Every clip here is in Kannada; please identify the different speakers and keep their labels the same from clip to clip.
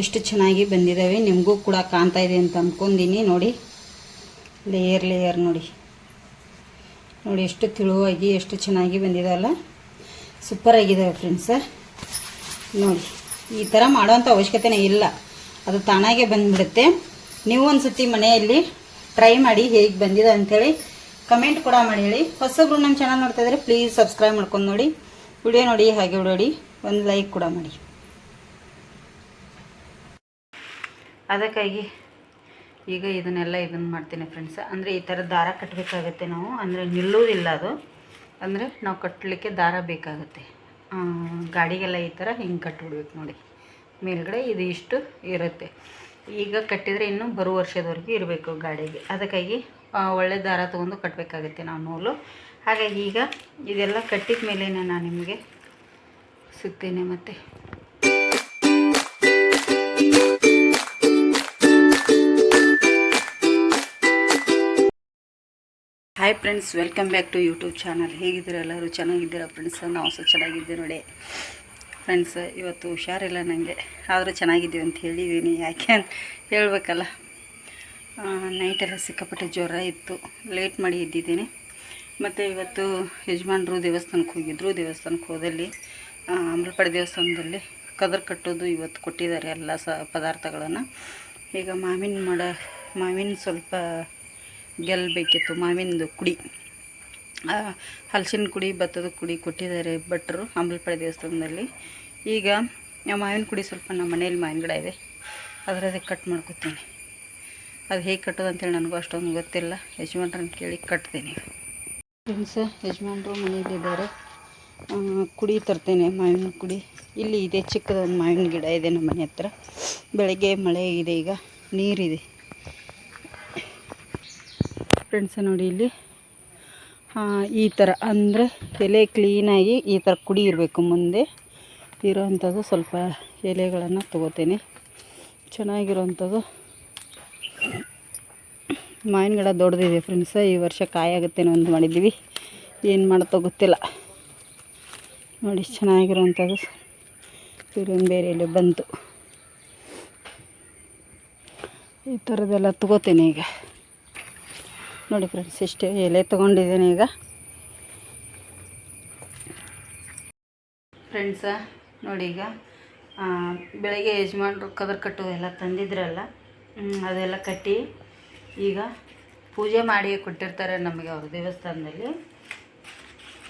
Speaker 1: ಎಷ್ಟು ಚೆನ್ನಾಗಿ ಬಂದಿದ್ದಾವೆ, ನಿಮಗೂ ಕೂಡ ಕಾಣ್ತಾ ಇದೆ ಅಂತ ಅಂದ್ಕೊಂಡಿನಿ ನೋಡಿ ಲೇಯರ್ ಲೇಯರ್ ನೋಡಿ. ನೋಡಿ, ಎಷ್ಟು ತಿಳುವಾಗಿ, ಎಷ್ಟು ಚೆನ್ನಾಗಿ ಬಂದಿದಾವಲ್ಲ ಸೂಪರ್ ಆಗಿದ್ದಾವೆ ಫ್ರೆಂಡ್ಸ ನೋಡಿ, ಈ ಥರ ಮಾಡೋವಂಥ ಅವಶ್ಯಕತೆನೇ ಇಲ್ಲ. ಅದು ತಾನಾಗೆ ಬಂದುಬಿಡುತ್ತೆ. ನೀವು ಒಂದು ಸತಿ ಮನೆಯಲ್ಲಿ ಟ್ರೈ ಮಾಡಿ ಹೇಗೆ ಬಂದಿದೆ ಅಂಥೇಳಿ ಕಮೆಂಟ್ ಕೂಡ ಮಾಡಿ ಹೇಳಿ. ಹೊಸಬ್ರು ನಮ್ಮ ಚಾನಲ್ ನೋಡ್ತಾ ಇದ್ರೆ ಪ್ಲೀಸ್ ಸಬ್ಸ್ಕ್ರೈಬ್ ಮಾಡ್ಕೊಂಡು ನೋಡಿ. ವಿಡಿಯೋ ನೋಡಿ, ಹಾಗೆ ನೋಡಿ ಒಂದು ಲೈಕ್ ಕೂಡ ಮಾಡಿ. ಅದಕ್ಕಾಗಿ ಈಗ ಇದನ್ನೆಲ್ಲ ಇದನ್ನು ಮಾಡ್ತೀನಿ ಫ್ರೆಂಡ್ಸ್ ಅಂದರೆ ಈ ಥರ ದಾರ ಕಟ್ಟಬೇಕಾಗತ್ತೆ ನಾವು. ಅಂದರೆ ನಿಲ್ಲೋದಿಲ್ಲ ಅದು. ಅಂದರೆ ನಾವು ಕಟ್ಟಲಿಕ್ಕೆ ದಾರ ಬೇಕಾಗುತ್ತೆ. ಗಾಡಿಗೆಲ್ಲ ಈ ಥರ ಹಿಂಗೆ ಕಟ್ಟಿಬಿಡ್ಬೇಕು ನೋಡಿ. ಮೇಲ್ಗಡೆ ಇದು ಇಷ್ಟು ಇರುತ್ತೆ. ಈಗ ಕಟ್ಟಿದರೆ ಇನ್ನೂ ಬರುವ ವರ್ಷದವರೆಗೂ ಇರಬೇಕು ಗಾಡಿಗೆ. ಅದಕ್ಕಾಗಿ ಒಳ್ಳೆ ದಾರ ತೊಗೊಂಡು ಕಟ್ಟಬೇಕಾಗುತ್ತೆ ನಾವು ನೂಲು. ಹಾಗಾಗಿ ಈಗ ಇದೆಲ್ಲ ಕಟ್ಟಿದ ಮೇಲೆ ನಾನು ನಿಮಗೆ ಸಿಗ್ತೇನೆ ಮತ್ತು. Hi friends welcome back to YouTube channel ಹೇಗಿದ್ದೀರಾ ಎಲ್ಲರೂ? ಚೆನ್ನಾಗಿದ್ದೀರಾ ಫ್ರೆಂಡ್ಸ್ ನಾವು ಸಹ ಚೆನ್ನಾಗಿದ್ದೀವಿ ನೋಡಿ. ಫ್ರೆಂಡ್ಸ್ ಇವತ್ತು ಹುಷಾರಿಲ್ಲ ನನಗೆ ಆದರೂ ಚೆನ್ನಾಗಿದ್ದೀವಿ ಅಂತ ಹೇಳಿದ್ದೀನಿ ಯಾಕೆ ಅಂತ ಹೇಳಬೇಕಲ್ಲ. ನೈಟೆಲ್ಲ ಸಿಕ್ಕಾಪಟ್ಟೆ ಜ್ವರ ಇತ್ತು. ಲೇಟ್ ಮಾಡಿ ಇದ್ದಿದ್ದೀನಿ ಮತ್ತು ಇವತ್ತು ಯಜಮಾನ್ರು ದೇವಸ್ಥಾನಕ್ಕೆ ಹೋಗಿದ್ದರು ದೇವಸ್ಥಾನಕ್ಕೆ ಹೋದಲ್ಲಿ ಅಮೃತಪಡೆ ದೇವಸ್ಥಾನದಲ್ಲಿ ಕದರ್ ಕಟ್ಟೋದು ಇವತ್ತು ಕೊಟ್ಟಿದ್ದಾರೆ ಎಲ್ಲ ಸ, ಪದಾರ್ಥಗಳನ್ನು. ಈಗ ಮಾವಿನ ಮಾಡ, ಮಾವಿನ ಸ್ವಲ್ಪ ಗೆಲ್ಲಬೇಕಿತ್ತು ಮಾವಿನದು ಕುಡಿ. ಹಲಸಿನ ಕುಡಿ ಭತ್ತದ ಕುಡಿ ಕೊಟ್ಟಿದ್ದಾರೆ ಭಟ್ರು ಅಂಬಲಪಡೆ ದೇವಸ್ಥಾನದಲ್ಲಿ. ಈಗ ಮಾವಿನ ಕುಡಿ ಸ್ವಲ್ಪ ನಮ್ಮ ಮನೇಲಿ ಮಾವಿನ ಗಿಡ ಇದೆ ಅದರದೇ ಕಟ್ ಮಾಡ್ಕೊತೀನಿ. ಅದು ಹೇಗೆ ಕಟ್ಟೋದು ಅಂತೇಳಿ ನನಗೂ ಅಷ್ಟೊಂದು ಗೊತ್ತಿಲ್ಲ ಯಜಮಾನ್ರನ್ನ ಕೇಳಿ ಕಟ್ತೀನಿ. ಫ್ರೆಂಡ್ಸ್ ಯಜಮಾನ್ರು ಮನೆಯಲ್ಲಿದ್ದಾರೆ ಆ, ಕುಡಿ ತರ್ತೇನೆ ಮಾವಿನ ಕುಡಿ. ಇಲ್ಲಿ ಇದೆ ಚಿಕ್ಕದೊಂದು ಮಾವಿನ ಗಿಡ ಇದೆ ನಮ್ಮ ಮನೆ ಹತ್ರ. ಬೆಳಗ್ಗೆ ಮಳೆ ಇದೆ ಈಗ ನೀರಿದೆ. ಫ್ರೆಂಡ್ಸ್ ನೋಡಿ ಇಲ್ಲಿ. ಈ ಥರ ಅಂದರೆ ಎಲೆ ಕ್ಲೀನಾಗಿ ಈ ಥರ ಕುಡಿ ಇರಬೇಕು ಮುಂದೆ. ಇರೋವಂಥದ್ದು ಸ್ವಲ್ಪ ಎಲೆಗಳನ್ನು ತೊಗೋತೇನೆ. ಚೆನ್ನಾಗಿರೋವಂಥದ್ದು ಮಾವಿನ ಗಿಡ ದೊಡ್ಡದಿದೆ ಫ್ರೆಂಡ್ಸ. ಈ ವರ್ಷ ಕಾಯಾಗುತ್ತೇನೋ ಒಂದು ಮಾಡಿದ್ದೀವಿ. ಏನು ಮಾಡುತ್ತೋ ಗೊತ್ತಿಲ್ಲ. ನೋಡಿ ಚೆನ್ನಾಗಿರೋವಂಥದ್ದು ಇಲ್ಲೊಂದು ಬೇರೆ ಎಲೆ ಬಂತು. ಈ ಥರದ್ದೆಲ್ಲ ತೊಗೋತೇನೆ ಈಗ. ನೋಡಿ ಫ್ರೆಂಡ್ಸ್ ಇಷ್ಟು ಎಲೆ ತೊಗೊಂಡಿದ್ದೀನಿ ಈಗ. ಫ್ರೆಂಡ್ಸ ನೋಡಿ ಈಗ ಬೆಳಗ್ಗೆ ಯಜಮಾನ್ರು ಕದ್ರ ಕಟ್ಟು ಎಲ್ಲ ತಂದಿದ್ರಲ್ಲ ಅದೆಲ್ಲ ಕಟ್ಟಿ ಈಗ ಪೂಜೆ ಮಾಡಿ ಕೊಟ್ಟಿರ್ತಾರೆ ನಮಗೆ ಅವ್ರ ದೇವಸ್ಥಾನದಲ್ಲಿ.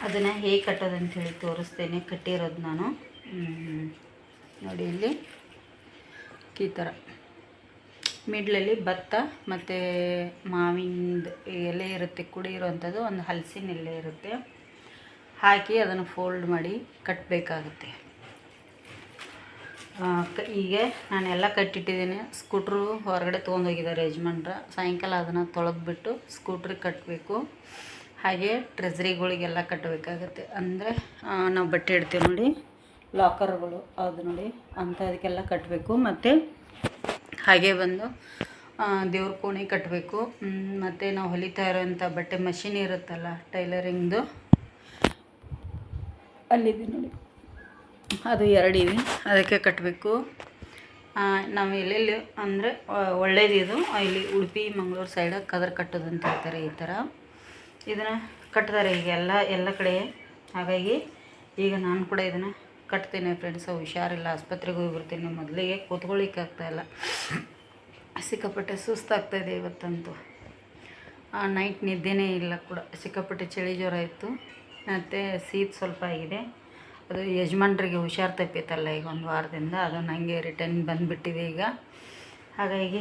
Speaker 1: ಅದನ್ನು ಹೇಗೆ ಕಟ್ಟೋದು ಹೇಳಿ ತೋರಿಸ್ತೇನೆ, ಕಟ್ಟಿರೋದು ನಾನು. ನೋಡಿ ಇಲ್ಲಿ, ಈ ಥರ ಮಿಡ್ಲಲ್ಲಿ ಭತ್ತ ಮತ್ತು ಮಾವಿನದು ಎಲೆ ಇರುತ್ತೆ, ಕುಡಿ ಇರುವಂಥದ್ದು ಒಂದು ಹಲಸಿನ ಎಲೆ ಇರುತ್ತೆ. ಹಾಕಿ ಅದನ್ನು ಫೋಲ್ಡ್ ಮಾಡಿ ಕಟ್ಟಬೇಕಾಗುತ್ತೆ ಈಗ ನಾನೆಲ್ಲ ಕಟ್ಟಿಟ್ಟಿದ್ದೀನಿ. ಸ್ಕೂಟ್ರು ಹೊರಗಡೆ ತೊಗೊಂಡೋಗಿದ್ದಾರೆ ಯಜಮಾನ್ರ. ಸಾಯಂಕಾಲ ಅದನ್ನು ತೊಳೆದ್ಬಿಟ್ಟು ಸ್ಕೂಟ್ರಿಗೆ ಕಟ್ಟಬೇಕು ಹಾಗೆ ಟ್ರೆಸ್ರಿಗಳಿಗೆಲ್ಲ ಕಟ್ಟಬೇಕಾಗುತ್ತೆ. ಅಂದರೆ ನಾವು ಬಟ್ಟೆ ಇಡ್ತೀವಿ ನೋಡಿ, ಲಾಕರ್ಗಳು ಅದು ನೋಡಿ, ಅಂಥದಕ್ಕೆಲ್ಲ ಕಟ್ಟಬೇಕು ಮತ್ತು ಹಾಗೆ ಬಂದು ದೇವ್ರ ಕೋಣೆ ಕಟ್ಟಬೇಕು ಮತ್ತು ನಾವು ಹೊಲಿತಾ ಇರೋಂಥ ಬಟ್ಟೆ ಮಷಿನ್ ಇರುತ್ತಲ್ಲ, ಟೈಲರಿಂಗ್ದು. ಅಲ್ಲಿದೆ ನೋಡಿ. ಅದು ಎರಡಿದೆ, ಅದಕ್ಕೆ ಕಟ್ಟಬೇಕು ನಾವು ಎಲ್ಲೆಲ್ಲಿ ಅಂದರೆ ಒಳ್ಳೇದಿದು ಇಲ್ಲಿ ಉಡುಪಿ, ಮಂಗಳೂರು ಸೈಡಾಗ ಕದರ್ ಕಟ್ಟೋದು ಅಂತ ಹೇಳ್ತಾರೆ ಈ ಥರ ಇದನ್ನು ಕಟ್ತಾರೆ ಈಗ ಎಲ್ಲ ಎಲ್ಲ ಕಡೆ. ಹಾಗಾಗಿ ಈಗ ನಾನು ಕೂಡ ಇದನ್ನು ಕಟ್ತೇನೆ ಫ್ರೆಂಡ್ಸ್ ಹುಷಾರಿಲ್ಲ, ಆಸ್ಪತ್ರೆಗೆ ಹೋಗಿಬಿಡ್ತೀನಿ ಮೊದಲಿಗೆ ಕೂತ್ಕೊಳ್ಳಿಕ್ಕೆ ಆಗ್ತಾಯಿಲ್ಲ ಸಿಕ್ಕಾಪಟ್ಟೆ ಸುಸ್ತಾಗ್ತಾಯಿದೆ ಇವತ್ತಂತೂ. ಆ ನೈಟ್ ನಿದ್ದೆನೇ ಇಲ್ಲ ಕೂಡ. ಸಿಕ್ಕಾಪಟ್ಟೆ ಚಳಿ ಜ್ವರ ಇತ್ತು. ಮತ್ತು ಸೀತ್ ಸ್ವಲ್ಪ ಆಗಿದೆ. ಅದು ಯಜಮಾನ್ರಿಗೆ ಹುಷಾರು ತಪ್ಪಿತ್ತಲ್ಲ ಈಗ ಒಂದು ವಾರದಿಂದ ಅದು ನನಗೆ ರಿಟರ್ನ್ ಬಂದುಬಿಟ್ಟಿದೆ ಈಗ. ಹಾಗಾಗಿ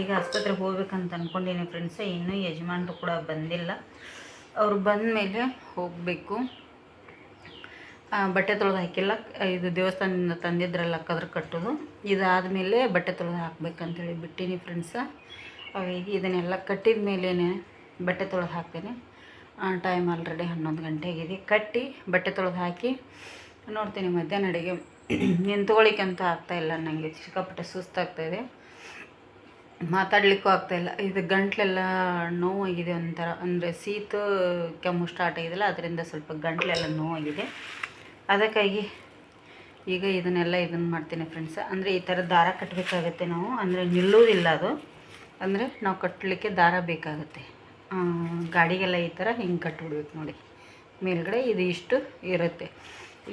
Speaker 1: ಈಗ ಆಸ್ಪತ್ರೆಗೆ ಹೋಗ್ಬೇಕಂತ ಅಂದ್ಕೊಂಡಿನಿ ಫ್ರೆಂಡ್ಸ್ ಇನ್ನೂ ಯಜಮಾನ್ರು ಕೂಡ ಬಂದಿಲ್ಲ. ಅವ್ರು ಬಂದ ಮೇಲೆ ಹೋಗಬೇಕು. ಬಟ್ಟೆ ತೊಳೆದು ಹಾಕಿಲ್ಲ. ಇದು ದೇವಸ್ಥಾನದಿಂದ ತಂದಿದ್ರಲ್ಲ ಕದ್ರ ಕಟ್ಟೋದು. ಇದಾದಮೇಲೆ ಬಟ್ಟೆ ತೊಳೆದು ಹಾಕ್ಬೇಕಂತೇಳಿ ಬಿಟ್ಟಿನಿ ಫ್ರೆಂಡ್ಸ ಹಾಗಾಗಿ ಇದನ್ನೆಲ್ಲ ಕಟ್ಟಿದ ಮೇಲೇ ಬಟ್ಟೆ ತೊಳೆದು ಹಾಕ್ತೇನೆ. ಟೈಮ್ ಆಲ್ರೆಡಿ ಹನ್ನೊಂದು ಗಂಟೆ ಆಗಿದೆ. ಕಟ್ಟಿ ಬಟ್ಟೆ ತೊಳೆದು ಹಾಕಿ ನೋಡ್ತೀನಿ ಮಧ್ಯಾಹ್ನ ಅಡುಗೆ. ಅಂತೂ ಆಗ್ತಾಯಿಲ್ಲ ನನಗೆ ಸಿಕ್ಕಾಪಟ್ಟೆ ಸುಸ್ತಾಗ್ತಾಯಿದೆ ಮಾತಾಡಲಿಕ್ಕೂ ಆಗ್ತಾಯಿಲ್ಲ ಇದು ಗಂಟ್ಲೆಲ್ಲ ನೋವಾಗಿದೆ ಒಂಥರ. ಅಂದರೆ ಸೀತು ಕೆಮ್ಮು ಸ್ಟಾರ್ಟ್ ಆಗಿದೆಲ್ಲ, ಅದರಿಂದ ಸ್ವಲ್ಪ ಗಂಟ್ಲೆಲ್ಲ ನೋವಾಗಿದೆ. ಅದಕ್ಕಾಗಿ ಈಗ ಇದನ್ನೆಲ್ಲ ಇದನ್ನು ಮಾಡ್ತೀನಿ ಫ್ರೆಂಡ್ಸ್ ಅಂದರೆ ಈ ಥರ ದಾರ ಕಟ್ಟಬೇಕಾಗತ್ತೆ ನಾವು. ಅಂದರೆ ನಿಲ್ಲೋದಿಲ್ಲ ಅದು. ಅಂದರೆ ನಾವು ಕಟ್ಟಲಿಕ್ಕೆ ದಾರ ಬೇಕಾಗುತ್ತೆ. ಗಾಡಿಗೆಲ್ಲ ಈ ಥರ ಹಿಂಗೆ ಕಟ್ಟಿಬಿಡ್ಬೇಕು ನೋಡಿ. ಮೇಲ್ಗಡೆ ಇದು ಇಷ್ಟು ಇರುತ್ತೆ.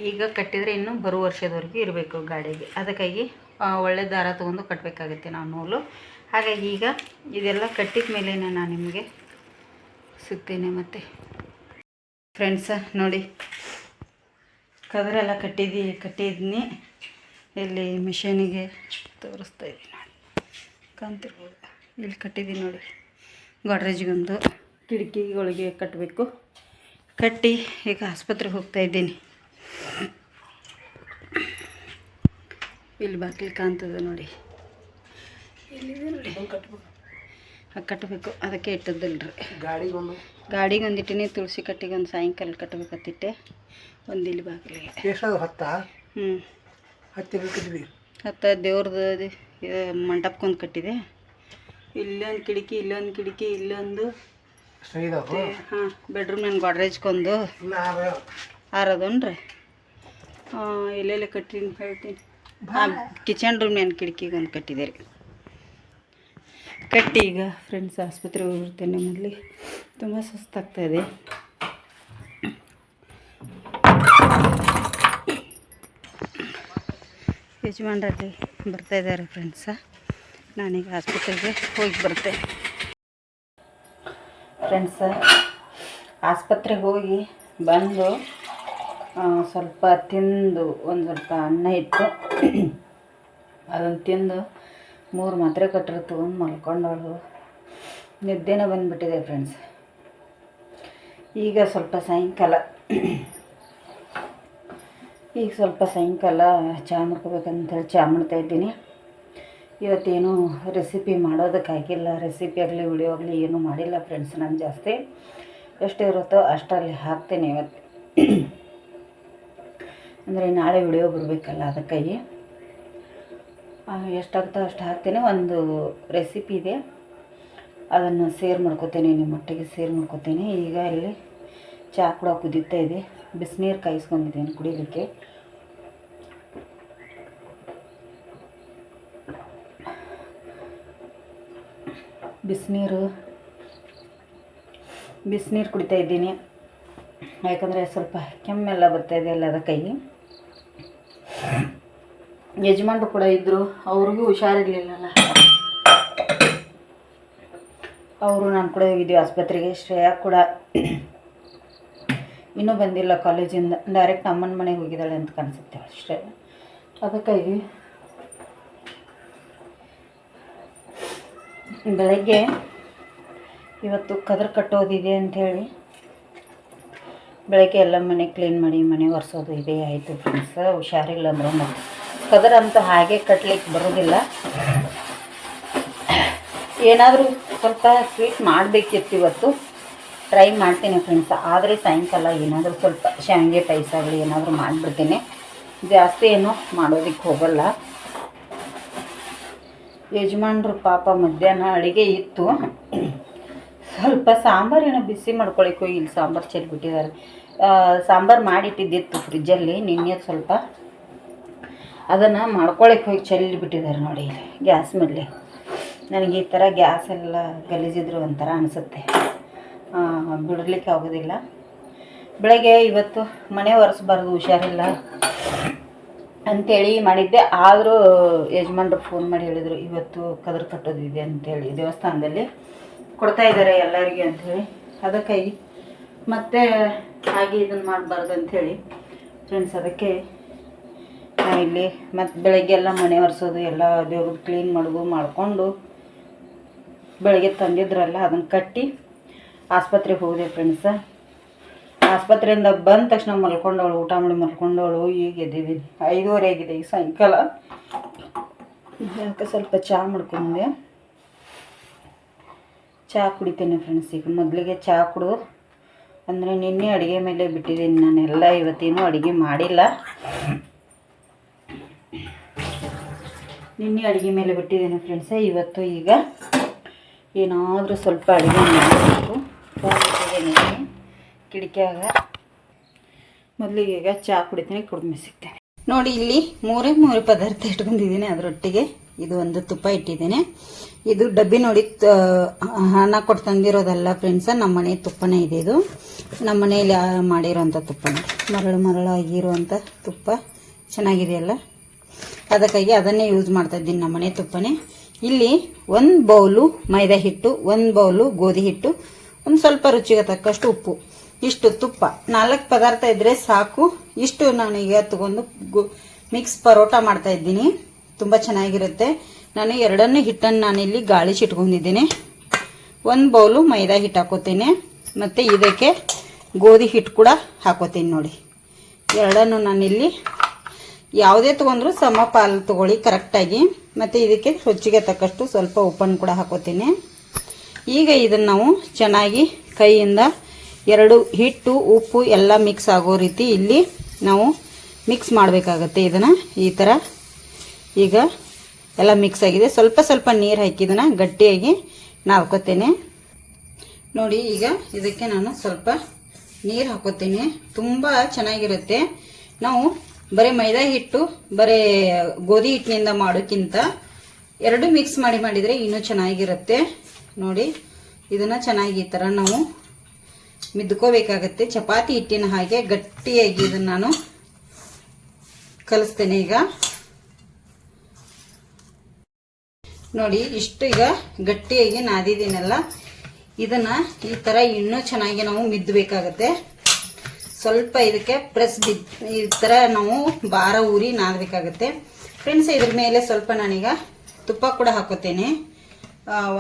Speaker 1: ಈಗ ಕಟ್ಟಿದರೆ ಇನ್ನೂ ಬರುವ ವರ್ಷದವರೆಗೂ ಇರಬೇಕು ಗಾಡಿಗೆ. ಅದಕ್ಕಾಗಿ ಒಳ್ಳೆ ದಾರ ತೊಗೊಂಡು ಕಟ್ಟಬೇಕಾಗುತ್ತೆ ನಾವು ನೂಲು. ಹಾಗಾಗಿ ಈಗ ಇದೆಲ್ಲ ಕಟ್ಟಿದ ಮೇಲೆ ನಾನು ನಿಮಗೆ ಸಿಗ್ತೇನೆ ಮತ್ತು. ಫ್ರೆಂಡ್ಸ ನೋಡಿ. ಕದರೆಲ್ಲ ಕಟ್ಟಿದ್ದಿ ಕಟ್ಟಿದ್ದೀನಿ ಇಲ್ಲಿ ಮಿಷನಿಗೆ ತೋರಿಸ್ತಾ ಇದ್ದೀನಿ ನೋಡಿ ಕಾಣ್ತಿರ್ಬೋದು. ಇಲ್ಲಿ ಕಟ್ಟಿದ್ದೀನಿ ನೋಡಿ. ಗಾಡ್ರೇಜ್ಗೊಂದು ಕಿಟಕಿಗಳಿಗೆ ಕಟ್ಟಬೇಕು. ಕಟ್ಟಿ ಈಗ ಆಸ್ಪತ್ರೆಗೆ ಹೋಗ್ತಾ ಇದ್ದೀನಿ. ಇಲ್ಲಿ ಬಾಗಿಲು ಕಾಣ್ತದೆ ನೋಡಿ. ಇಲ್ಲಿದೆ ನೋಡಿ? ಅದು ಕಟ್ಟಬೇಕು. ಅದಕ್ಕೆ ಇಟ್ಟದ್ದಲ್ರಿ.
Speaker 2: ಗಾಡಿಗೆ ಒಂದು
Speaker 1: ಗಾಡಿಗೆ ಒಂದಿಟ್ಟಿನಿ ತುಳಸಿ ಕಟ್ಟಿಗೆ ಒಂದು ಸಾಯಂಕಾಲ ಕಟ್ಟಬೇಕತ್ತಿಟ್ಟೆ ಒಂದು ಇಲ್ಲಿ ಬಾಗಿಲಿಗೆ
Speaker 2: ಎಷ್ಟಾದ್ರು ಹತ್ತ
Speaker 1: ಹ್ಞೂ
Speaker 2: ಹತ್ತಿ
Speaker 1: ಹತ್ತು ದೇವ್ರದ್ದು ಮಂಟಪಕ್ಕೊಂದು ಕಟ್ಟಿದೆ. ಇಲ್ಲೊಂದು ಕಿಟಕಿ ಇಲ್ಲೊಂದು ಕಿಟಕಿ ಇಲ್ಲೊಂದು ಹಾಂ ಬೆಡ್ರೂಮ್ ನನ್ನ ಗಾಡ್ರೇಜ್ಗೊಂದು ಆರದನ್ರಿ ಎಲ್ಲೆಲ್ಲ ಕಟ್ಟಿನ ಹೇಳ್ತೀನಿ. ಹಾಂ ಕಿಚನ್ ರೂಮ್ ಏನು ಕಿಟಕಿಗೆ ಒಂದು ಕಟ್ಟಿದೆ ರೀ. ಕಟ್ಟಿ ಈಗ ಫ್ರೆಂಡ್ಸ್ ಆಸ್ಪತ್ರೆಗೆ ಹೋಗಿರ್ತೇನೆ ಮೊದಲು. ತುಂಬ ಸುಸ್ತಾಗ್ತಾಯಿದೆ ಯಜಮಾನ್ರಲ್ಲಿ ಬರ್ತಾ ಇದ್ದಾರೆ ಫ್ರೆಂಡ್ಸ ನಾನೀಗ ಆಸ್ಪತ್ರೆಗೆ ಹೋಗಿ ಬರ್ತೆ ಫ್ರೆಂಡ್ಸ ಆಸ್ಪತ್ರೆಗೆ ಹೋಗಿ ಬಂದು ಸ್ವಲ್ಪ ತಿಂದು, ಒಂದು ಸ್ವಲ್ಪ ಅನ್ನ ಇತ್ತು ಅದನ್ನು ತಿಂದು, ಮೂರು ಮಾತ್ರೆ ಕೊಟ್ಟರು ತೊಗೊಂಡು ಮಲ್ಕೊಂಡವಳು ನಿದ್ದೆನೇ ಬಂದುಬಿಟ್ಟಿದೆ ಫ್ರೆಂಡ್ಸ್ ಈಗ ಸ್ವಲ್ಪ ಸಾಯಂಕಾಲ. ಈಗ ಸ್ವಲ್ಪ ಸಾಯಂಕಾಲ ಚಹಾ ಮಾಡ್ಕೋಬೇಕಂತೇಳಿ ಚಹಾ ಮಾಡ್ತಾ ಇದ್ದೀನಿ. ಇವತ್ತೇನು ರೆಸಿಪಿ ಮಾಡೋದಕ್ಕಾಗಿಲ್ಲ ರೆಸಿಪಿ ಆಗಲಿ ವಿಡಿಯೋ ಆಗಲಿ ಏನೂ ಮಾಡಿಲ್ಲ ಫ್ರೆಂಡ್ಸ್ ನಾನು ಜಾಸ್ತಿ. ಎಷ್ಟು ಇರುತ್ತೋ ಅಷ್ಟರಲ್ಲಿ ಹಾಕ್ತೀನಿ ಇವತ್ತು. ಅಂದರೆ ನಾಳೆ ವಿಡಿಯೋ ಬರಬೇಕಲ್ಲ ಅದಕ್ಕಾಗಿ ಎಷ್ಟಾಗುತ್ತೋ ಎಷ್ಟಾಗ್ತೋ ಅಷ್ಟು ಹಾಕ್ತೀನಿ. ಒಂದು ರೆಸಿಪಿ ಇದೆ. ಅದನ್ನು ಸೇರ್ ನಿಮ್ಮ ನಿಮ್ಮೊಟ್ಟಿಗೆ ಸೇರ್ ಮಾಡ್ಕೋತೀನಿ. ಈಗ ಇಲ್ಲಿ ಚಹಾ ಕೂಡ ಕುದೀತಾ ಇದೆ. ಬಿಸಿನೀರು ಕಾಯಿಸ್ಕೊಂಡಿದ್ದೀನಿ ಕುಡಿಲಿಕ್ಕೆ. ಬಿಸಿನೀರು ಬಿಸಿನೀರು ಕುಡಿತಾ ಇದ್ದೀನಿ. ಯಾಕಂದರೆ ಸ್ವಲ್ಪ ಕೆಮ್ಮೆಲ್ಲ ಬರ್ತಾ ಇದೆ ಎಲ್ಲದ ಅದಕ್ಕಾಗಿ ಯಜಮಾನ್ರು ಕೂಡ ಇದ್ದರು ಅವ್ರಿಗೂ ಹುಷಾರಿರ್ಲಿಲ್ಲಲ್ಲ. ಅವರು ನಾನು ಕೂಡ ಹೋಗಿದ್ವಿ ಆಸ್ಪತ್ರೆಗೆ ಶ್ರೇಯಾ ಕೂಡ ಇನ್ನೂ ಬಂದಿಲ್ಲ ಕಾಲೇಜಿಂದ. ಡೈರೆಕ್ಟ್ ಅಮ್ಮನ ಮನೆಗೆ ಹೋಗಿದ್ದಾಳೆ ಅಂತ ಕಾಣಿಸುತ್ತೆ ಅಷ್ಟೇ. ಅದಕ್ಕಾಗಿ ಬೆಳಗ್ಗೆ ಇವತ್ತು ಕದ್ರ ಕಟ್ಟೋದಿದೆ ಅಂಥೇಳಿ ಬೆಳಗ್ಗೆ ಎಲ್ಲ ಮನೆ ಕ್ಲೀನ್ ಮಾಡಿ ಮನೆ ಒರೆಸೋದು ಇದೆ, ಆಯಿತು ಫ್ರೆಂಡ್ಸ್ ಹುಷಾರಿಲ್ಲ ಅಂದ್ರೆ ಕದರ ಅಂತೂ ಹಾಗೆ ಕಟ್ಲಿಕ್ಕೆ ಬರೋದಿಲ್ಲ. ಏನಾದರೂ ಸ್ವಲ್ಪ ಸ್ವೀಟ್ ಮಾಡಬೇಕಿತ್ತು ಇವತ್ತು. ಟ್ರೈ ಮಾಡ್ತೀನಿ ಫ್ರೆಂಡ್ಸ್ ಆದರೆ ಸಾಯಂಕಾಲ ಏನಾದರೂ ಸ್ವಲ್ಪ ಶಾವಿಗೆ ಆಗಲಿ ಏನಾದರೂ ಮಾಡಿಬಿಡ್ತೀನಿ. ಜಾಸ್ತಿ ಏನು ಮಾಡೋದಕ್ಕೆ ಹೋಗಲ್ಲ. ಯಜಮಾನ್ರು ಪಾಪ ಮಧ್ಯಾಹ್ನ ಅಡುಗೆ ಇತ್ತು. ಸ್ವಲ್ಪ ಸಾಂಬಾರು ಏನೋ ಬಿಸಿ ಮಾಡ್ಕೊಳಕ್ಕೆ ಹೋಗಿ ಇಲ್ಲಿ ಸಾಂಬಾರು ಚೆಲ್ಬಿಟ್ಟಿದ್ದಾರೆ. ಸಾಂಬಾರು ಮಾಡಿಟ್ಟಿದ್ದಿತ್ತು ಫ್ರಿಜ್ಜಲ್ಲಿ ನಿನ್ನೆ ಸ್ವಲ್ಪ ಅದನ್ನು ಮಾಡ್ಕೊಳಕ್ಕೆ ಹೋಗಿ ಚೆಲ್ಲಿಬಿಟ್ಟಿದ್ದಾರೆ ನೋಡಿ ಇಲ್ಲಿ, ಗ್ಯಾಸ್ ಮೇಲೆ. ನನಗೆ ಈ ಥರ ಗ್ಯಾಸ್ ಎಲ್ಲ ಗಲೀಜಿದ್ರು ಒಂಥರ ಅನಿಸುತ್ತೆ. ಬಿಡಲಿಕ್ಕೆ ಆಗೋದಿಲ್ಲ. ಬೆಳಗ್ಗೆ ಇವತ್ತು ಮನೆ ಒರೆಸ್ಬಾರ್ದು, ಹುಷಾರಿಲ್ಲ ಅಂತೇಳಿ ಮಾಡಿದ್ದೆ. ಆದರೂ ಯಜಮಾನ್ರು ಫೋನ್ ಮಾಡಿ ಹೇಳಿದರು, ಇವತ್ತು ಕದ್ರ ಕಟ್ಟೋದಿದೆ ಅಂತೇಳಿ. ದೇವಸ್ಥಾನದಲ್ಲಿ ಕೊಡ್ತಾ ಇದ್ದಾರೆ ಎಲ್ಲರಿಗೆ ಅಂಥೇಳಿ ಅದಕ್ಕಾಗಿ ಮತ್ತೆ ಹಾಗೆ ಇದನ್ನು ಮಾಡಬಾರ್ದು ಅಂಥೇಳಿ ಫ್ರೆಂಡ್ಸ್ ಅದಕ್ಕೆ ಇಲ್ಲಿ ಮತ್ತು ಬೆಳಗ್ಗೆ ಎಲ್ಲ ಮನೆ ಒರೆಸೋದು, ಎಲ್ಲ ದೇವ್ರದ್ದು ಕ್ಲೀನ್ ಮಾಡೋದು ಮಾಡಿಕೊಂಡು ಬೆಳಗ್ಗೆ ತಂದಿದ್ರಲ್ಲ ಅದನ್ನು ಕಟ್ಟಿ ಆಸ್ಪತ್ರೆಗೆ ಹೋದೆ ಫ್ರೆಂಡ್ಸ ಆಸ್ಪತ್ರೆಯಿಂದ ಬಂದ ತಕ್ಷಣ ಮಲ್ಕೊಂಡವಳು, ಊಟ ಮಾಡಿ ಮಲ್ಕೊಂಡವಳು ಈಗ ಎದ್ದಿದ್ದೀನಿ ಐದೂವರೆ ಆಗಿದೆ ಈಗ ಸಾಯಂಕಾಲ. ಯಾಕೆ ಸ್ವಲ್ಪ ಚಹಾ ಮಾಡ್ಕೊಂಡೆ. ಚಹಾ ಕುಡಿತೇನೆ ಫ್ರೆಂಡ್ಸ್ ಈಗ ಮೊದಲಿಗೆ ಚಹಾ ಕುಡಿದು ಅಂದರೆ ನಿನ್ನೆ ಅಡುಗೆ ಮೇಲೆ ಬಿಟ್ಟಿದ್ದೀನಿ. ನಾನೆಲ್ಲ ಇವತ್ತೇನು ಅಡುಗೆ ಮಾಡಿಲ್ಲ. ನಿನ್ನೆ ಅಡುಗೆ ಮೇಲೆ ಬಿಟ್ಟಿದ್ದೀನಿ ಫ್ರೆಂಡ್ಸ ಇವತ್ತು ಈಗ ಏನಾದರೂ ಸ್ವಲ್ಪ ಅಡುಗೆ ಮಾಡಬೇಕು. ಇಟ್ಟಿದ್ದೀನಿ ಕಿಟಕಿಯಾಗ. ಮೊದಲಿಗೆ ಚಹಾ ಕುಡಿತೀನಿ ಕುಡಿದ್ಮೆ ಸಿಗ್ತೇನೆ ನೋಡಿ ಇಲ್ಲಿ ಮೂರೇ ಮೂರು ಪದಾರ್ಥ ಇಟ್ಕೊಂಡಿದ್ದೀನಿ ಅದರೊಟ್ಟಿಗೆ. ಇದು ಒಂದು ತುಪ್ಪ ಇಟ್ಟಿದ್ದೀನಿ. ಇದು ಡಬ್ಬಿ ನೋಡಿ ಹಣ ಕೊಟ್ಟು ತಂದಿರೋದಲ್ಲ ಫ್ರೆಂಡ್ಸ ನಮ್ಮ ಮನೆ ತುಪ್ಪನೇ ಇದೆ ಇದು. ನಮ್ಮ ಮನೆಯಲ್ಲಿ ಮಾಡಿರೋವಂಥ ತುಪ್ಪನೇ. ಮರಳು ಮರಳಾಗಿರುವಂಥ ತುಪ್ಪ. ಚೆನ್ನಾಗಿದೆಯಲ್ಲ? ಅದಕ್ಕಾಗಿ ಅದನ್ನೇ ಯೂಸ್ ಮಾಡ್ತಾ ಇದ್ದೀನಿ ನಮ್ಮ ಮನೆ ತುಪ್ಪನೇ. ಇಲ್ಲಿ ಒಂದು ಬೌಲು ಮೈದಾ ಹಿಟ್ಟು, ಒಂದು ಬೌಲು ಗೋಧಿ ಹಿಟ್ಟು ಒಂದು ಸ್ವಲ್ಪ ರುಚಿಗೆ ತಕ್ಕಷ್ಟು ಉಪ್ಪು, ಇಷ್ಟು ತುಪ್ಪ. ನಾಲ್ಕು ಪದಾರ್ಥ ಇದ್ರೆ ಸಾಕು. ಇಷ್ಟು ನಾನು ಈಗ ತಗೊಂಡು ಮಿಕ್ಸ್ ಪರೋಟ ಮಾಡ್ತಾ ಇದ್ದೀನಿ. ತುಂಬ ಚೆನ್ನಾಗಿರುತ್ತೆ. ನಾನು ಎರಡನ್ನು ಹಿಟ್ಟನ್ನು ನಾನಿಲ್ಲಿ ಗಾಳಿಸಿ ಇಟ್ಕೊಂಡಿದ್ದೀನಿ. ಒಂದು ಬೌಲು ಮೈದಾ ಹಿಟ್ಟು ಹಾಕೋತೀನಿ. ಮತ್ತು ಇದಕ್ಕೆ ಗೋಧಿ ಹಿಟ್ಟು ಕೂಡ ಹಾಕೋತೀನಿ ನೋಡಿ. ಎರಡನ್ನು ನಾನಿಲ್ಲಿ ಯಾವುದೇ ತೊಗೊಂಡ್ರು ಸಮ ಪಾಲು ತಗೊಳ್ಳಿ ಕರೆಕ್ಟಾಗಿ ಮತ್ತು ಇದಕ್ಕೆ ರುಚಿಗೆ ತಕ್ಕಷ್ಟು ಸ್ವಲ್ಪ ಉಪ್ಪನ್ನು ಕೂಡ ಹಾಕೋತೀನಿ. ಈಗ ಇದನ್ನು ನಾವು ಚೆನ್ನಾಗಿ ಕೈಯಿಂದ ಎರಡು ಹಿಟ್ಟು, ಉಪ್ಪು ಎಲ್ಲ ಮಿಕ್ಸ್ ಆಗೋ ರೀತಿ ಇಲ್ಲಿ ನಾವು ಮಿಕ್ಸ್ ಮಾಡಬೇಕಾಗತ್ತೆ ಇದನ್ನು. ಈ ಥರ ಈಗ ಎಲ್ಲ ಮಿಕ್ಸ್ ಆಗಿದೆ. ಸ್ವಲ್ಪ ಸ್ವಲ್ಪ ನೀರು ಹಾಕಿ ಇದನ್ನು ಗಟ್ಟಿಯಾಗಿ ನಾವ್ಕೋತೇನೆ. ನೋಡಿ, ಈಗ ಇದಕ್ಕೆ ನಾನು ಸ್ವಲ್ಪ ನೀರು ಹಾಕೋತೀನಿ. ತುಂಬ ಚೆನ್ನಾಗಿರುತ್ತೆ. ನಾವು ಬರೀ ಮೈದಾ ಹಿಟ್ಟು, ಬರೀ ಗೋಧಿ ಹಿಟ್ಟಿನಿಂದ ಮಾಡೋಕ್ಕಿಂತ ಎರಡು ಮಿಕ್ಸ್ ಮಾಡಿ ಮಾಡಿದರೆ ಇನ್ನೂ ಚೆನ್ನಾಗಿರುತ್ತೆ. ನೋಡಿ, ಇದನ್ನು ಚೆನ್ನಾಗಿ ಈ ಥರ ನಾವು ಮಿದ್ಕೋಬೇಕಾಗತ್ತೆ. ಚಪಾತಿ ಹಿಟ್ಟಿನ ಹಾಗೆ ಗಟ್ಟಿಯಾಗಿ ಇದನ್ನು ನಾನು ಕಲಿಸ್ತೇನೆ ಈಗ. ನೋಡಿ, ಇಷ್ಟು ಈಗ ಗಟ್ಟಿಯಾಗಿ ನಾದಿದ್ದೀನಲ್ಲ, ಇದನ್ನ ಈ ತರ ಇನ್ನೂ ಚೆನ್ನಾಗಿ ನಾವು ಮಿದ್ದಬೇಕಾಗತ್ತೆ ಸ್ವಲ್ಪ ಇದಕ್ಕೆ ಪ್ರೆಸ್ ಬಿದ್, ಈ ತರ ನಾವು ಭಾರ ಊರಿ ನಾದಬೇಕಾಗತ್ತೆ. ಫ್ರೆಂಡ್ಸ್ ಇದ್ರ ಮೇಲೆ ಸ್ವಲ್ಪ ನಾನೀಗ ತುಪ್ಪ ಕೂಡ ಹಾಕೋತೇನೆ.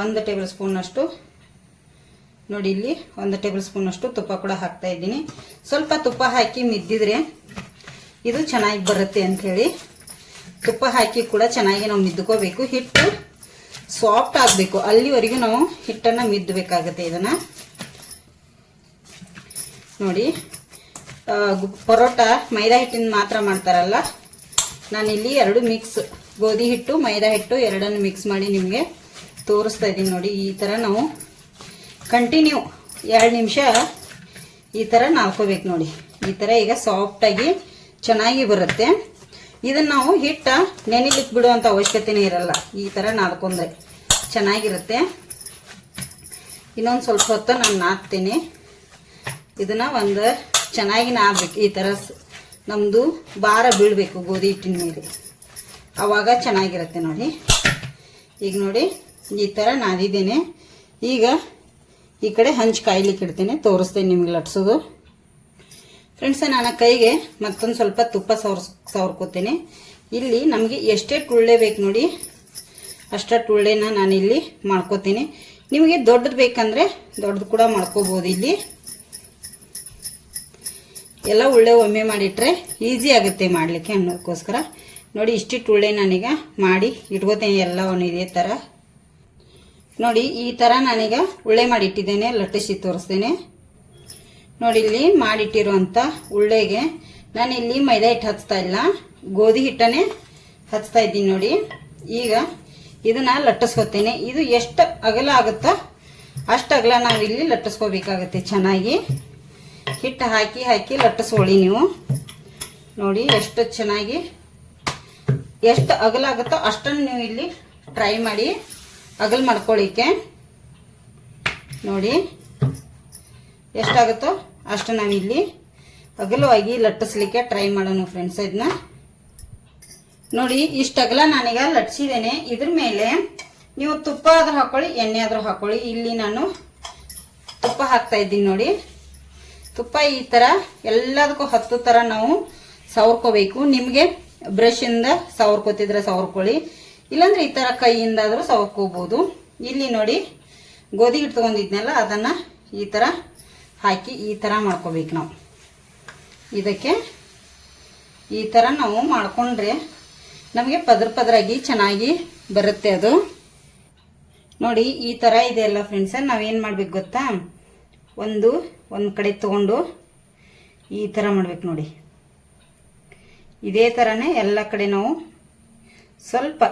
Speaker 1: ಒಂದು ಟೇಬಲ್ ಸ್ಪೂನಷ್ಟು. ನೋಡಿ ಇಲ್ಲಿ, ಒಂದು ಟೇಬಲ್ ಸ್ಪೂನಷ್ಟು ತುಪ್ಪ ಕೂಡ ಹಾಕ್ತಾ ಇದ್ದೀನಿ. ಸ್ವಲ್ಪ ತುಪ್ಪ ಹಾಕಿ ಮಿದ್ದಿದ್ರೆ ಇದು ಚೆನ್ನಾಗಿ ಬರುತ್ತೆ ಅಂಥೇಳಿ. ತುಪ್ಪ ಹಾಕಿ ಕೂಡ ಚೆನ್ನಾಗಿ ನಾವು ಮಿದ್ಕೋಬೇಕು ಹಿಟ್ಟು ಸಾಫ್ಟ್ ಆಗಬೇಕು. ಅಲ್ಲಿವರೆಗೂ ನಾವು ಹಿಟ್ಟನ್ನು ಮಿದ್ದಬೇಕಾಗತ್ತೆ ಇದನ್ನು. ನೋಡಿ ಪರೋಟ ಮೈದಾ ಹಿಟ್ಟಿನ ಮಾತ್ರ ಮಾಡ್ತಾರಲ್ಲ. ನಾನಿಲ್ಲಿ ಎರಡು ಮಿಕ್ಸ್ ಗೋಧಿ ಹಿಟ್ಟು, ಮೈದಾ ಹಿಟ್ಟು ಎರಡನ್ನು ಮಿಕ್ಸ್ ಮಾಡಿ ನಿಮಗೆ ತೋರಿಸ್ತಾ ಇದ್ದೀನಿ ನೋಡಿ, ಈ ಥರ ನಾವು ಕಂಟಿನ್ಯೂ ಎರಡು ನಿಮಿಷ ಈ ಥರ ನಾಲ್ಕೋಬೇಕು ನೋಡಿ. ಈ ಥರ ಈಗ ಸಾಫ್ಟಾಗಿ ಚೆನ್ನಾಗಿ ಬರುತ್ತೆ. ಇದನ್ನು ನಾವು ಹಿಟ್ಟ ನೆನಿಲಿಕ್ಕೆ ಬಿಡುವಂಥ ಅವಶ್ಯಕತೆನೇ ಇರಲ್ಲ. ಈ ಥರ ನಾದ್ಕೊಂಡ್ರೆ ಚೆನ್ನಾಗಿರುತ್ತೆ. ಇನ್ನೊಂದು ಸ್ವಲ್ಪ ಹೊತ್ತು ನಾನು ನಾದ್ತೀನಿ. ಇದನ್ನು ಒಂದು ಚೆನ್ನಾಗಿ ನಾದಬೇಕು. ಈ ಥರ ನಮ್ಮದು ಭಾರ ಬೀಳಬೇಕು ಗೋಧಿ ಹಿಟ್ಟಿನ ಮೇಲೆ. ಆವಾಗ ಚೆನ್ನಾಗಿರುತ್ತೆ ನೋಡಿ. ಈಗ ನೋಡಿ. ಈ ಥರ ನಾದಿದ್ದೇನೆ. ಈಗ ಈ ಕಡೆ ಹಂಚು ಕಾಯ್ಲಿಕ್ಕೆ ಇಡ್ತೇನೆ, ತೋರಿಸ್ತೇನೆ ನಿಮಗೆ ಲಟ್ಸೋದು. ಫ್ರೆಂಡ್ಸ್ ನಾನು ಕೈಗೆ ಮತ್ತೊಂದು ಸ್ವಲ್ಪ ತುಪ್ಪ ಸವರ್ಸ್ ಸವರ್ಕೋತೇನೆ. ಇಲ್ಲಿ ನಮಗೆ ಎಷ್ಟೇ ಟುಳ್ಳೆ ಬೇಕು ನೋಡಿ ಅಷ್ಟೇ ಟುಳ್ಳೆನ ನಾನಿಲ್ಲಿ ಮಾಡ್ಕೋತೀನಿ. ನಿಮಗೆ ದೊಡ್ಡದು ಬೇಕಂದರೆ ದೊಡ್ಡದು ಕೂಡ ಮಾಡ್ಕೋಬೋದು ಇಲ್ಲಿ. ಎಲ್ಲ ಉಳ್ಳೆ ಒಮ್ಮೆ ಮಾಡಿಟ್ರೆ ಈಸಿ ಆಗುತ್ತೆ ಮಾಡಲಿಕ್ಕೆ ಅನ್ನೋದಕ್ಕೋಸ್ಕರ. ನೋಡಿ ಇಷ್ಟಿಟ್ಟು ಉಳ್ಳೆ ನಾನೀಗ ಮಾಡಿ ಇಟ್ಕೋತೇನೆ ಎಲ್ಲವನ್ನು ಇದೇ ಥರ ನೋಡಿ, ಈ ಥರ ನಾನೀಗ ಉಳ್ಳೆ ಮಾಡಿಟ್ಟಿದ್ದೇನೆ, ಲಟ್ಟಿಸಿ ತೋರಿಸ್ತೇನೆ ನೋಡಿ, ಇಲ್ಲಿ ಮಾಡಿಟ್ಟಿರುವಂಥ ಉಳ್ಳೆಗೆ ನಾನು ಇಲ್ಲಿ ಮೈದಾ ಹಿಟ್ಟು ಹಚ್ತಾ ಇಲ್ಲ. ಗೋಧಿ ಹಿಟ್ಟನೇ ಹಚ್ತಾ ಇದ್ದೀನಿ ನೋಡಿ. ಈಗ ಇದನ್ನ ಲಟ್ಟಿಸ್ಕೊತೇನೆ. ಇದು ಎಷ್ಟು ಅಗಲ ಆಗುತ್ತೋ ಅಷ್ಟು ಅಗಲ ನಾವು ಇಲ್ಲಿ ಲಟ್ಟಿಸ್ಕೋಬೇಕಾಗತ್ತೆ ಚೆನ್ನಾಗಿ. ಹಿಟ್ಟು ಹಾಕಿ ಹಾಕಿ ಲಟ್ಟಿಸ್ಕೊಳ್ಳಿ ನೀವು. ನೋಡಿ, ಎಷ್ಟು ಚೆನ್ನಾಗಿ, ಎಷ್ಟು ಅಗಲ ಆಗುತ್ತೋ ಅಷ್ಟನ್ನು ನೀವು ಇಲ್ಲಿ ಟ್ರೈ ಮಾಡಿ. ಅಗಲ್ ಮಾಡ್ಕೊಳ್ಳಿಕ್ಕೆ ನೋಡಿ. ಎಷ್ಟಾಗುತ್ತೋ ಅಷ್ಟು ನಾವಿಲ್ಲಿ ಅಗಲವಾಗಿ ಲಟ್ಟಿಸ್ಲಿಕ್ಕೆ ಟ್ರೈ ಮಾಡೋಣ ಫ್ರೆಂಡ್ಸ್ ಇದನ್ನ. ನೋಡಿ, ಇಷ್ಟು ಅಗಲ ನಾನೀಗ ಲಟ್ಸಿದ್ದೇನೆ ಇದ್ರ ಮೇಲೆ ನೀವು ತುಪ್ಪ ಆದ್ರೂ ಹಾಕೊಳ್ಳಿ, ಎಣ್ಣೆ ಆದ್ರೂ ಹಾಕೊಳ್ಳಿ. ಇಲ್ಲಿ ನಾನು ತುಪ್ಪ ಹಾಕ್ತಾ ಇದ್ದೀನಿ ನೋಡಿ. ತುಪ್ಪ ಈ ಥರ ಎಲ್ಲದಕ್ಕೂ ಹತ್ತು ಥರ ನಾವು ಸವರ್ಕೋಬೇಕು. ನಿಮಗೆ ಬ್ರಷಿಂದ ಸವರ್ಕೋತಿದ್ರೆ ಸವರ್ಕೊಳ್ಳಿ. ಇಲ್ಲಾಂದ್ರೆ ಈ ಥರ ಕೈಯಿಂದಾದರೂ ಸವಕೋಬಹುದು ಇಲ್ಲಿ ನೋಡಿ ಗೋಧಿ ಹಿಟ್ಟು ತಗೊಂಡಿದ್ನಲ್ಲ, ಅದನ್ನು ಈ ಥರ ಹಾಕಿ ಈ ಥರ ಮಾಡ್ಕೋಬೇಕು ನಾವು. ಇದಕ್ಕೆ ಈ ಥರ ನಾವು ಮಾಡಿಕೊಂಡ್ರೆ ನಮಗೆ ಪದ್ರ ಪದರಾಗಿ ಚೆನ್ನಾಗಿ ಬರುತ್ತೆ ಅದು. ನೋಡಿ, ಈ ಥರ ಇದೆಯಲ್ಲ ಫ್ರೆಂಡ್ಸ ನಾವೇನು ಮಾಡ್ಬೇಕು ಗೊತ್ತಾ? ಒಂದು ಒಂದು ಕಡೆ ತಗೊಂಡು ಈ ಥರ ಮಾಡ್ಬೇಕು ನೋಡಿ. ಇದೇ ಥರನೇ ಎಲ್ಲ ಕಡೆ ನಾವು ಸ್ವಲ್ಪ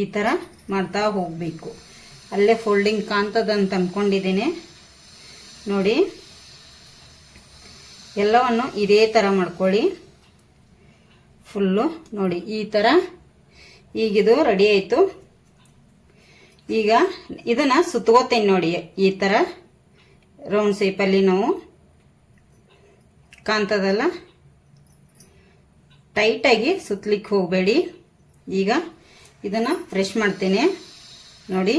Speaker 1: ಈ ಥರ ಮಾಡ್ತಾ ಹೋಗಬೇಕು. ಅಲ್ಲೇ ಫೋಲ್ಡಿಂಗ್ ಕಾಣ್ತದಂತ ಅಂದ್ಕೊಂಡಿದ್ದೀನಿ ನೋಡಿ, ಎಲ್ಲವನ್ನು ಇದೇ ಥರ ಮಾಡ್ಕೊಳ್ಳಿ. ಫುಲ್ಲು ನೋಡಿ, ಈ ಥರ ಈಗಿದು ರೆಡಿ ಆಯಿತು. ಈಗ ಇದನ್ನು ಸುತ್ಕೋತೀನಿ ನೋಡಿ, ಈ ಥರ ರೌಂಡ್ ಶೇಪಲ್ಲಿ ನಾವು ಕಾಣ್ತದಲ್ಲ ಟೈಟಾಗಿ ಸುತ್ತಲಿಕ್ಕೆ ಹೋಗಬೇಡಿ. ಈಗ ಇದನ್ನು ಫ್ರೆಶ್ ಮಾಡ್ತೀನಿ. ನೋಡಿ,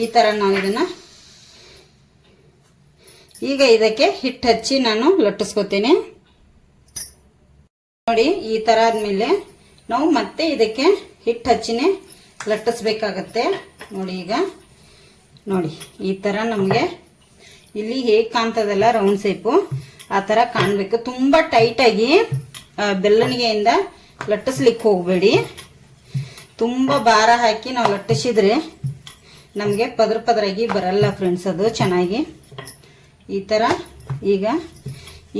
Speaker 1: ಈ ಥರ ನಾವು ಇದನ್ನು ಈಗ ಇದಕ್ಕೆ ಹಿಟ್ಟು ಹಚ್ಚಿ ನಾನು ಲಟ್ಟಿಸ್ಕೋತೀನಿ. ನೋಡಿ, ಈ ಥರ ಆದಮೇಲೆ ನಾವು ಮತ್ತೆ ಇದಕ್ಕೆ ಹಿಟ್ಟು ಹಚ್ಚಿನೇ ಲಟ್ಟಿಸ್ಬೇಕಾಗತ್ತೆ. ನೋಡಿ ಈಗ, ನೋಡಿ, ಈ ಥರ ನಮಗೆ ಇಲ್ಲಿ ಹೇಗೆ ಕಾಣ್ತದಲ್ಲ ರೌಂಡ್ ಸೇಪು ಆ ಥರ ಕಾಣಬೇಕು. ತುಂಬ ಟೈಟಾಗಿ ಬೆಲ್ಲಣಿಗೆಯಿಂದ ಲಟ್ಟಿಸ್ಲಿಕ್ಕೆ ಹೋಗಬೇಡಿ. ತುಂಬ ಭಾರ ಹಾಕಿ ನಾವು ಲಟ್ಟಿಸಿದ್ರೆ. ನಮಗೆ ಪದ್ರ ಪದರಾಗಿ ಬರಲ್ಲ ಫ್ರೆಂಡ್ಸ್ ಅದು, ಚೆನ್ನಾಗಿ. ಈ ಥರ ಈಗ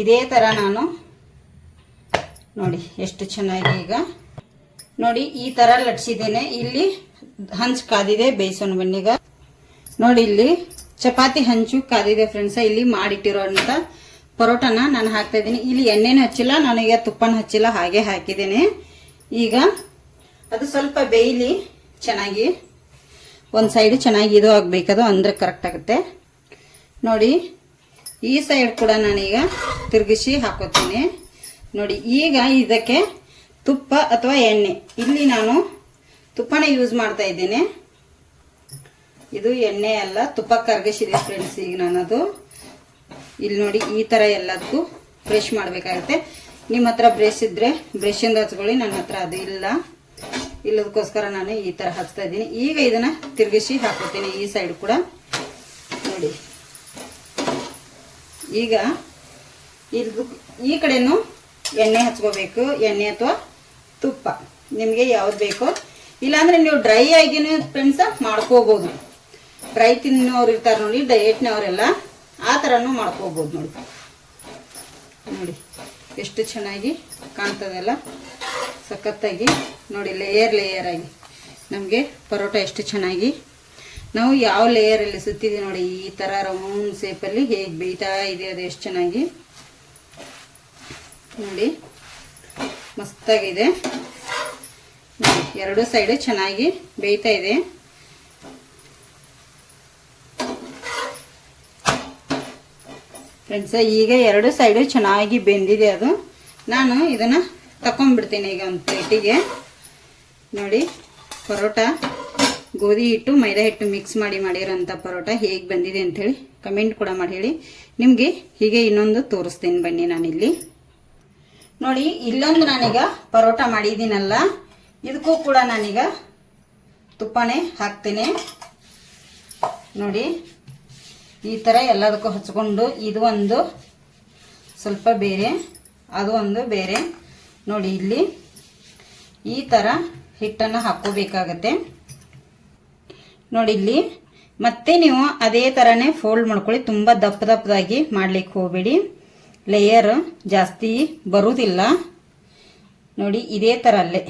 Speaker 1: ಇದೇ ಥರ ನಾನು ನೋಡಿ ಎಷ್ಟು ಚೆನ್ನಾಗಿ ಈಗ. ನೋಡಿ ಈ ಥರ ಲಟ್ಸಿದ್ದೇನೆ ಇಲ್ಲಿ ಹಂಚು ಕಾದಿದೆ ಬೇಯಿಸೋಣ ಬನ್ನಿಗ ನೋಡಿ ಇಲ್ಲಿ ಚಪಾತಿ ಹಂಚು ಕಾದಿದೆ ಫ್ರೆಂಡ್ಸ ಇಲ್ಲಿ ಮಾಡಿಟ್ಟಿರೋಂಥ ಪರೋಟನ ನಾನು ಹಾಕ್ತಾ ಇದ್ದೀನಿ. ಇಲ್ಲಿ ಎಣ್ಣೆನೂ ಹಚ್ಚಿಲ್ಲ, ನನಗೆ ತುಪ್ಪನ ಹಚ್ಚಿಲ್ಲ, ಹಾಗೆ ಹಾಕಿದ್ದೇನೆ. ಈಗ ಅದು ಸ್ವಲ್ಪ ಬೇಯಲಿ ಚೆನ್ನಾಗಿ, ಒಂದು ಸೈಡ್ ಚೆನ್ನಾಗಿ ಇದು ಆಗಬೇಕದು, ಅಂದರೆ ಕರೆಕ್ಟ್ ಆಗುತ್ತೆ. ನೋಡಿ, ಈ ಸೈಡ್ ಕೂಡ ನಾನೀಗ ತಿರುಗಿಸಿ ಹಾಕೋತೀನಿ. ನೋಡಿ, ಈಗ ಇದಕ್ಕೆ ತುಪ್ಪ ಅಥವಾ ಎಣ್ಣೆ. ಇಲ್ಲಿ ನಾನು ತುಪ್ಪನ ಯೂಸ್ ಮಾಡ್ತಾ ಇದ್ದೇನೆ. ಇದು ಎಣ್ಣೆ ಅಲ್ಲ, ತುಪ್ಪ ಕರಗಿಸಿದೆ ಫ್ರೆಂಡ್ಸ್ ಈಗ ನಾನದು. ಇಲ್ಲಿ ನೋಡಿ, ಈ ಥರ ಎಲ್ಲದಕ್ಕೂ ಬ್ರಷ್ ಮಾಡಬೇಕಾಗುತ್ತೆ. ನಿಮ್ಮ ಹತ್ರ ಬ್ರಷ್ ಇದ್ದರೆ ಬ್ರಷಿಂದ ಹಚ್ಕೊಳ್ಳಿ, ನನ್ನ ಹತ್ರ ಅದು ಇಲ್ಲ. ಇಲ್ಲದಕ್ಕೋಸ್ಕರ ನಾನು ಈ ಥರ ಹಚ್ತಾ ಇದ್ದೀನಿ. ಈಗ ಇದನ್ನು ತಿರುಗಿಸಿ ಹಾಕೋತೀನಿ. ಈ ಸೈಡ್ ಕೂಡ. ನೋಡಿ. ಈಗ ಇದು ಈ ಕಡೆನೂ ಎಣ್ಣೆ ಹಚ್ಕೋಬೇಕು. ಎಣ್ಣೆ ಅಥವಾ ತುಪ್ಪ. ನಿಮಗೆ ಯಾವ್ದು ಬೇಕೋ. ಇಲ್ಲಾಂದ್ರೆ ನೀವು ಡ್ರೈ ಆಗಿನೂ ಫ್ರೆಂಡ್ಸ ಮಾಡ್ಕೋಬೋದು. ಡ್ರೈ ತಿನ್ನೋರು ಇರ್ತಾರೆ ನೋಡಿ ಡಯೆಟ್ನವರೆಲ್ಲ ಆ ಥರನೂ ಮಾಡ್ಕೋಬೋದು ನೋಡಿ. ನೋಡಿ. ಎಷ್ಟು ಚೆನ್ನಾಗಿ ಕಾಣ್ತದಲ್ಲ? ಸಖತ್ತಾಗಿ. ನೋಡಿ ಲೇಯರ್ ಲೇಯರ್ ಆಗಿ. ನಮಗೆ ಪರೋಟ ಎಷ್ಟು ಚೆನ್ನಾಗಿ. ನಾವು ಯಾವ ಲೇಯರಲ್ಲಿ ಸುತ್ತಿದ್ದೀವಿ ನೋಡಿ, ಈ ಥರ ರೌಂಡ್ ಶೇಪಲ್ಲಿ ಹೇಗೆ ಬೇಯ್ತಾ ಇದೆ, ಅದು ಎಷ್ಟು ಚೆನ್ನಾಗಿ. ನೋಡಿ, ಮಸ್ತಾಗಿದೆ. ಎರಡು ಸೈಡು ಚೆನ್ನಾಗಿ ಬೇಯ್ತಾ ಇದೆ. ಫ್ರೆಂಡ್ಸ ಈಗ ಎರಡು ಸೈಡು ಚೆನ್ನಾಗಿ ಬೆಂದಿದೆ ಅದು. ನಾನು ಇದನ್ನು ತಕೊಂಡ್ಬಿಡ್ತೀನಿ ಈಗ ಒಂದು ಪ್ಲೇಟಿಗೆ ನೋಡಿ, ಪರೋಟ, ಗೋಧಿ ಹಿಟ್ಟು, ಮೈದಾ ಹಿಟ್ಟು ಮಿಕ್ಸ್ ಮಾಡಿ ಮಾಡಿರೋಂಥ ಪರೋಟ ಹೇಗೆ ಬಂದಿದೆ ಅಂಥೇಳಿ ಕಮೆಂಟ್ ಕೂಡ ಮಾಡಿ ಹೇಳಿ. ನಿಮಗೆ ಹೀಗೆ ಇನ್ನೊಂದು ತೋರಿಸ್ತೀನಿ ಬನ್ನಿ ನಾನಿಲ್ಲಿ. ನೋಡಿ, ಇಲ್ಲೊಂದು ನಾನೀಗ ಪರೋಟ ಮಾಡಿದ್ದೀನಲ್ಲ, ಇದಕ್ಕೂ ಕೂಡ ನಾನೀಗ ತುಪ್ಪನೇ ಹಾಕ್ತೀನಿ. ನೋಡಿ ಈ ಥರ ಎಲ್ಲದಕ್ಕೂ ಹಚ್ಕೊಂಡು ಇದು ಒಂದು ಸ್ವಲ್ಪ ಬೇರೆ, ಅದು ಒಂದು ಬೇರೆ. ನೋಡಿ ಇಲ್ಲಿ ಈ ಥರ ಹಿಟ್ಟನ್ನು ಹಾಕ್ಕೋಬೇಕಾಗತ್ತೆ. ನೋಡಿ ಇಲ್ಲಿ ಮತ್ತೆ ನೀವು ಅದೇ ಥರನೇ ಫೋಲ್ಡ್ ಮಾಡ್ಕೊಳ್ಳಿ. ತುಂಬ ದಪ್ಪ ದಪ್ಪದಾಗಿ ಮಾಡ್ಲಿಕ್ಕೆ ಹೋಗಬೇಡಿ. ಲೇಯರ್ ಜಾಸ್ತಿ ಬರುವುದಿಲ್ಲ ನೋಡಿ ಇದೇ ಥರ ಅಲ್ಲೇ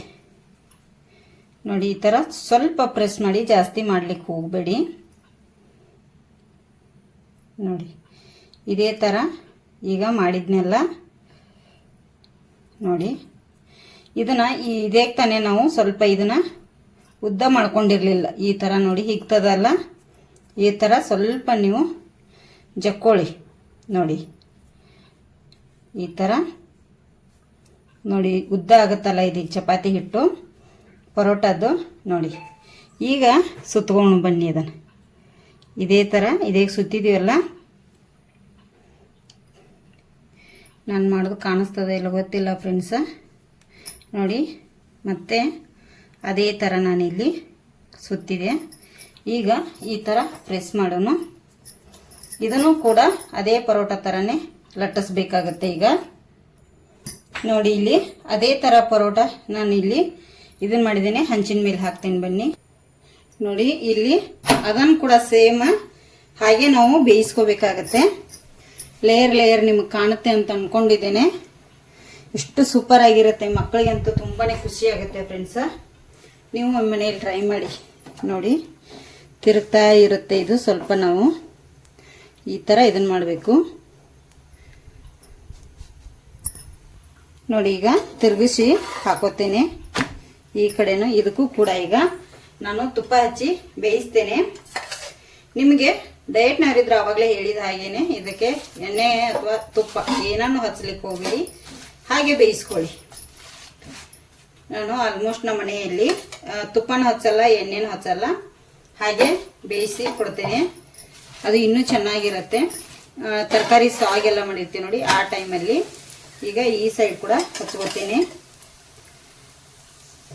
Speaker 1: ನೋಡಿ ಈ ಥರ ಸ್ವಲ್ಪ ಪ್ರೆಸ್ ಮಾಡಿ ಜಾಸ್ತಿ ಮಾಡ್ಲಿಕ್ಕೆ ಹೋಗಬೇಡಿ. ನೋಡಿ. ಇದೇ ಥರ ಈಗ ಮಾಡಿದ್ನೆಲ್ಲ. ನೋಡಿ. ಇದನ್ನು ಇದೇ ತಾನೇ ನಾವು ಸ್ವಲ್ಪ ಇದನ್ನು ಉದ್ದ ಮಾಡ್ಕೊಂಡಿರಲಿಲ್ಲ. ಈ ಥರ ನೋಡಿ ಹಿಗ್ತದಲ್ಲ. ಈ ಥರ ಸ್ವಲ್ಪ ನೀವು ಜಕ್ಕೊಳ್ಳಿ. ನೋಡಿ. ಈ ಥರ ನೋಡಿ, ಉದ್ದ ಆಗುತ್ತಲ್ಲ ಇದು ಚಪಾತಿ ಹಿಟ್ಟು. ಪರೋಟದ್ದು. ನೋಡಿ. ಈಗ ಸುತ್ಕೊಂಡು ಬನ್ನಿ ಅದನ್ನು ಇದೇ ಥರ ಇದೇ ಸುತ್ತಿದ್ದೀವಲ್ಲ? ನಾನು ಮಾಡೋದು ಕಾಣಿಸ್ತದೆ ಇಲ್ಲ ಗೊತ್ತಿಲ್ಲ ಫ್ರೆಂಡ್ಸ ನೋಡಿ, ಮತ್ತೆ ಅದೇ ಥರ ನಾನಿಲ್ಲಿ ಸುತ್ತಿದೆ. ಈಗ ಈ ಥರ ಪ್ರೆಸ್ ಮಾಡೋಣ ಇದನ್ನು ಕೂಡ ಅದೇ ಪರೋಟ ಥರನೇ ಲಟ್ಟಿಸ್ಬೇಕಾಗತ್ತೆ ಈಗ. ನೋಡಿ ಇಲ್ಲಿ, ಅದೇ ಥರ ಪರೋಟ ನಾನು ಇಲ್ಲಿ ಇದನ್ನು ಮಾಡಿದ್ದೀನಿ. ಹಂಚಿನ ಮೇಲೆ ಹಾಕ್ತೀನಿ ಬನ್ನಿ. ನೋಡಿ, ಇಲ್ಲಿ ಅದನ್ನು ಕೂಡ ಸೇಮ್ ಹಾಗೆ ನಾವು ಬೇಯಿಸ್ಕೋಬೇಕಾಗತ್ತೆ. ಲೇಯರ್ ಲೇಯರ್ ನಿಮಗೆ ಕಾಣುತ್ತೆ ಅಂತ ಅಂದ್ಕೊಂಡಿದ್ದೇನೆ ಎಷ್ಟು ಸೂಪರ್ ಆಗಿರುತ್ತೆ. ಮಕ್ಕಳಿಗಂತೂ ತುಂಬಾ ಖುಷಿ ಆಗುತ್ತೆ ಫ್ರೆಂಡ್ಸ ನೀವು ಮನೇಲಿ ಟ್ರೈ ಮಾಡಿ. ನೋಡಿ, ತಿರುಗ್ತಾ ಇರುತ್ತೆ ಇದು ಸ್ವಲ್ಪ ನಾವು. ಈ ಥರ ಇದನ್ನು ಮಾಡಬೇಕು. ನೋಡಿ, ಈಗ ತಿರುಗಿಸಿ ಹಾಕೋತೇನೆ. ಈ ಕಡೆನೂ ಇದಕ್ಕೂ ಕೂಡ ಈಗ ನಾನು ತುಪ್ಪ ಹಚ್ಚಿ ಬೇಯಿಸ್ತೇನೆ. ನಿಮಗೆ ಡಯಟ್ನವರಿದ್ರೆ ಆವಾಗಲೇ ಹೇಳಿದ ಹಾಗೇನೆ ಇದಕ್ಕೆ ಎಣ್ಣೆ ಅಥವಾ ತುಪ್ಪ ಏನನ್ನು ಹಚ್ಚಲಿಕ್ಕೆ ಹೋಗಲಿ ಹಾಗೆ ಬೇಯಿಸ್ಕೊಳ್ಳಿ. ನಾನು ಆಲ್ಮೋಸ್ಟ್ ನಮ್ಮ ಮನೆಯಲ್ಲಿ ತುಪ್ಪನ ಹಚ್ಚಲ್ಲ, ಎಣ್ಣೆನೂ ಹಚ್ಚಲ್ಲ. ಹಾಗೆ ಬೇಯಿಸಿ ಕೊಡ್ತೇನೆ. ಅದು ಇನ್ನೂ ಚೆನ್ನಾಗಿರುತ್ತೆ. ತರಕಾರಿ ಸಾಗೆಲ್ಲ ಮಾಡಿರ್ತೀನಿ ನೋಡಿ ಆ ಟೈಮಲ್ಲಿ ಈಗ ಈ ಸೈಡ್ ಕೂಡ ಹಚ್ಕೋತೀನಿ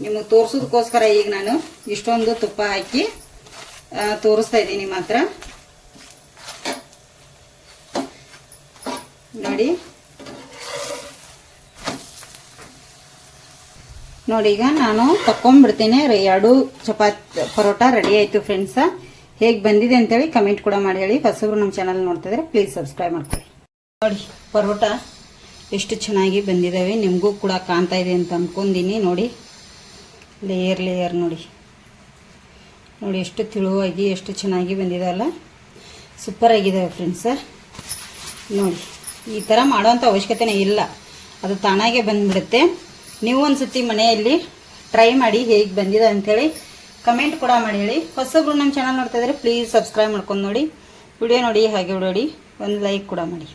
Speaker 1: ನಿಮಗೆ ತೋರಿಸೋದಕ್ಕೋಸ್ಕರ ಈಗ ನಾನು ಇಷ್ಟೊಂದು ತುಪ್ಪ ಹಾಕಿ ತೋರಿಸ್ತಾ ಇದ್ದೀನಿ ಮಾತ್ರ ನೋಡಿ. ನೋಡಿ, ಈಗ ನಾನು ತಕ್ಕೊಂಡ್ಬಿಡ್ತೀನಿ. ಎರಡು ಚಪಾತಿ ಪರೋಟ ರೆಡಿ ಆಯಿತು ಫ್ರೆಂಡ್ಸ. ಹೇಗೆ ಬಂದಿದೆ ಅಂತೇಳಿ ಕಮೆಂಟ್ ಕೂಡ ಮಾಡಿ ಹೇಳಿ. ಹೊಸಬ್ರು ನಮ್ಮ ಚಾನಲ್ ನೋಡ್ತಿದ್ರೆ ಪ್ಲೀಸ್ ಸಬ್ಸ್ಕ್ರೈಬ್ ಮಾಡ್ಕೊಳ್ಳಿ. ನೋಡಿ, ಪರೋಟ ಎಷ್ಟು ಚೆನ್ನಾಗಿ ಬಂದಿದ್ದಾವೆ ನಿಮಗೂ ಕೂಡ ಕಾಣ್ತಾ ಇದೆ ಅಂತ ಅಂದ್ಕೊಂಡಿನಿ ನೋಡಿ. ಲೇಯರ್ ಲೇಯರ್ ನೋಡಿ. ನೋಡಿ ಎಷ್ಟು ತಿಳುವಾಗಿ, ಎಷ್ಟು ಚೆನ್ನಾಗಿ ಬಂದಿದಲ್ಲ ಸೂಪರ್ ಆಗಿದ್ದಾವೆ ಫ್ರೆಂಡ್ಸ ನೋಡಿ, ಈ ಥರ ಮಾಡೋವಂಥ ಅವಶ್ಯಕತೆನೇ ಇಲ್ಲ. ಅದು ತಾನಾಗೆ ಬಂದುಬಿಡುತ್ತೆ. ನೀವು ಒಂದು ಸತಿ ಮನೆಯಲ್ಲಿ ಟ್ರೈ ಮಾಡಿ ಹೇಗೆ ಬಂದಿದೆ ಅಂಥೇಳಿ ಕಮೆಂಟ್ ಕೂಡ ಮಾಡಿ ಹೇಳಿ. ಹೊಸಬ್ರು ನಮ್ಮ ಚಾನಲ್ ನೋಡ್ತಾ ಇದ್ದಾರೆ ಪ್ಲೀಸ್ ಸಬ್ಸ್ಕ್ರೈಬ್ ಮಾಡ್ಕೊಂಡು ನೋಡಿ. ವಿಡಿಯೋ ನೋಡಿ, ಹಾಗೆ ನೋಡಿ ಒಂದು ಲೈಕ್ ಕೂಡ ಮಾಡಿ.